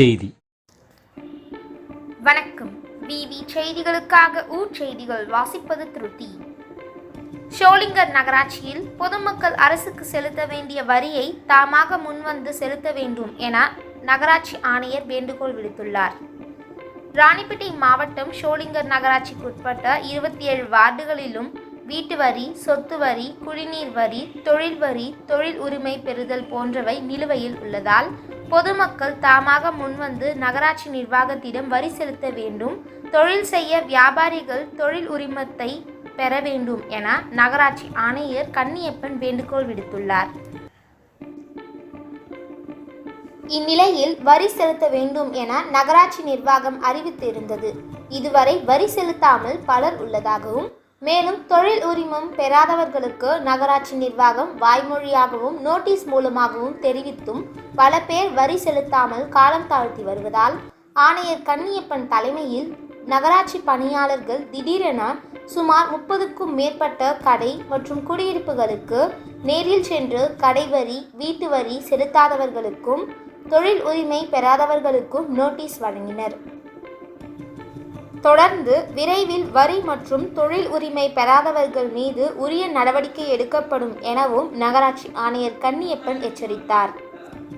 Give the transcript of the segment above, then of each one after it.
செய்தி. வணக்கம். விவி செய்திகளுக்காக ஊர் செய்திகள் வாசிப்பது திருத்தி. ஷோலிங்கர் நகராட்சியில் பொதுமக்கள் அரசுக்கு செலுத்த வேண்டிய வரியை தாமாக முன்வந்து செலுத்த வேண்டும் என நகராட்சி ஆணையர் வேண்டுகோள் விடுத்துள்ளார். ராணிப்பேட்டை மாவட்டம் ஷோலிங்கர் நகராட்சிக்கு உட்பட்ட இருபத்தி ஏழு வார்டுகளிலும் வீட்டு வரி சொத்து வரி குடிநீர் வரி தொழில் வரி தொழில் உரிமை பெறுதல் போன்றவை நிலுவையில் உள்ளதால் பொதுமக்கள் தாமாக முன்வந்து நகராட்சி நிர்வாகத்திடம் வரி செலுத்த வேண்டும். தொழில் செய்ய வியாபாரிகள் தொழில் உரிமத்தை பெற வேண்டும் என நகராட்சி ஆணையர் கன்னியப்பன் வேண்டுகோள் விடுத்துள்ளார். இந்நிலையில் வரி செலுத்த வேண்டும் என நகராட்சி நிர்வாகம் அறிவித்திருந்தது. இதுவரை வரி செலுத்தாமல் பலர் உள்ளதாகவும் மேலும் தொழில் உரிமம் பெறாதவர்களுக்கு நகராட்சி நிர்வாகம் வாய்மொழியாகவும் நோட்டீஸ் மூலமாகவும் தெரிவித்தும் பல பேர் வரி செலுத்தாமல் காலம் தாழ்த்தி வருவதால் ஆணையர் கன்னியப்பன் தலைமையில் நகராட்சி பணியாளர்கள் திடீரென சுமார் முப்பதுக்கும் மேற்பட்ட கடை மற்றும் குடியிருப்புகளுக்கு நேரில் சென்று கடை வரி வீட்டு வரி செலுத்தாதவர்களுக்கும் தொழில் உரிமை பெறாதவர்களுக்கும் நோட்டீஸ் வழங்கினர். தொடர்ந்து விரைவில் வரி மற்றும் தொழில் உரிமை பெறாதவர்கள் மீது உரிய நடவடிக்கை எடுக்கப்படும் எனவும் நகராட்சி ஆணையர் கன்னியப்பன் எச்சரித்தார்.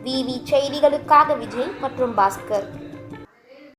விவி செய்திகளுக்காக விஜய் மற்றும் பாஸ்கர்.